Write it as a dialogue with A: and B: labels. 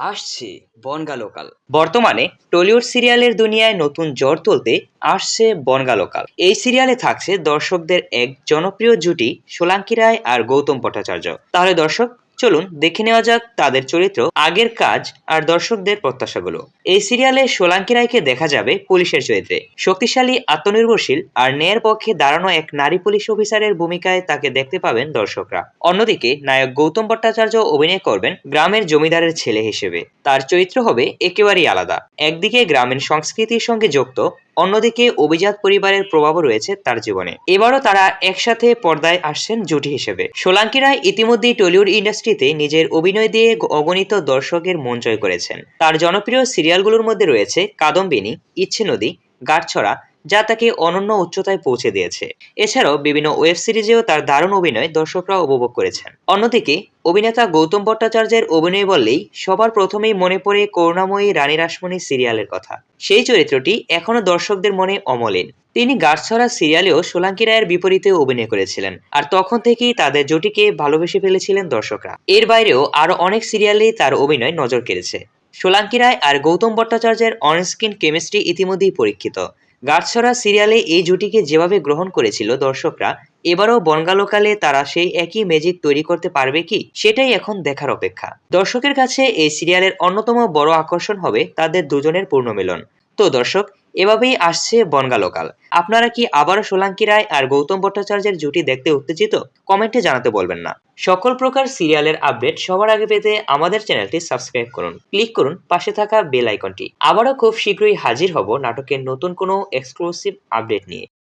A: আসছে বনগা লোকাল বর্তমানে টলিউড সিরিয়ালের দুনিয়ায় নতুন জ্বর তুলতে আসছে বনগা লোকাল এই সিরিয়ালে থাকছে দর্শকদের এক জনপ্রিয় জুটি সোলাঙ্কি রায় আর গৌতম ভট্টাচার্য। তাহলে দর্শক চলুন দেখে নেওয়া যাক তাদের চরিত্র, আগের কাজ আর দর্শকদের প্রত্যাশাগুলো। এই সিরিয়ালে সোলাঙ্কি রায়কে দেখা যাবে পুলিশের চরিত্রে। শক্তিশালী, আত্মনির্ভরশীল আর ন্যায়ের পক্ষে দাঁড়ানো এক নারী পুলিশ অফিসারের ভূমিকায় তাকে দেখতে পাবেন দর্শকরা। অন্যদিকে, নায়ক গৌতম ভট্টাচার্য অভিনয় করবেন গ্রামের জমিদারের ছেলে হিসেবে। তার চরিত্র হবে একেবারেই আলাদা। একদিকে গ্রামীণ সংস্কৃতির সঙ্গে যুক্ত অন্যদিকে অভিজাত পরিবারের প্রভাবও রয়েছে তার জীবনে। এবারও তারা একসাথে পর্দায় আসছেন জুটি হিসেবে। সোলাঙ্কি রায় ইতিমধ্যেই টলিউড ইন্ডাস্ট্রিতে নিজের অভিনয় দিয়ে অগণিত দর্শকের মন জয় করেছেন। তার জনপ্রিয় সিরিয়ালগুলোর মধ্যে রয়েছে কাদম্বিনী, ইচ্ছে নদী, গাঁটছড়া যা তাকে অনন্য উচ্চতায় পৌঁছে দিয়েছে। এছাড়াও বিভিন্ন ওয়েব সিরিজেও তার দারুণ অভিনয় দর্শকরা উপভোগ করেছেন। অন্যদিকে, অভিনেতা গৌতম ভট্টাচার্যের অভিনয় বললেই সবার প্রথমেই মনে পড়ে করুণাময়ী রানী রাসমণি সিরিয়ালের কথা। সেই চরিত্রটি এখনও দর্শকদের মনে অমলিন। তিনি গাছছড়া সিরিয়ালেও সোলাঙ্কি রায়ের বিপরীতে অভিনয় করেছিলেন, আর তখন থেকেই তাদের জুটিকে ভালোবেসে ফেলেছিলেন দর্শকরা। এর বাইরেও আরও অনেক সিরিয়ালেই তার অভিনয় নজর কেড়েছে। সোলাঙ্কি রায় আর গৌতম ভট্টাচার্যের অনস্ক্রিন কেমিস্ট্রি ইতিমধ্যেই পরীক্ষিত। গাছছড়া সিরিয়ালে এই জুটিকে যেভাবে গ্রহণ করেছিল দর্শকরা, এবারও বনগালোকালে তারা সেই একই ম্যাজিক তৈরি করতে পারবে কি, সেটাই এখন দেখার অপেক্ষা। দর্শকের কাছে এই সিরিয়ালের অন্যতম বড় আকর্ষণ হবে তাদের দুজনের পূর্ণমিলন। তো দর্শক এভাবেই আসছে বনগা লোকাল আপনারা কি আবারও সোলাঙ্কি রায় আর গৌতম ভট্টাচার্যের জুটি দেখতে উত্তেজিত? কমেন্টে জানাতে বলবেন না। সকল প্রকার সিরিয়ালের আপডেট সবার আগে পেতে আমাদের চ্যানেলটি সাবস্ক্রাইব করুন। ক্লিক করুন পাশে থাকা বেল আইকনটি আবারও খুব শীঘ্রই হাজির হব নাটকের নতুন কোনো এক্সক্লুসিভ আপডেট নিয়ে।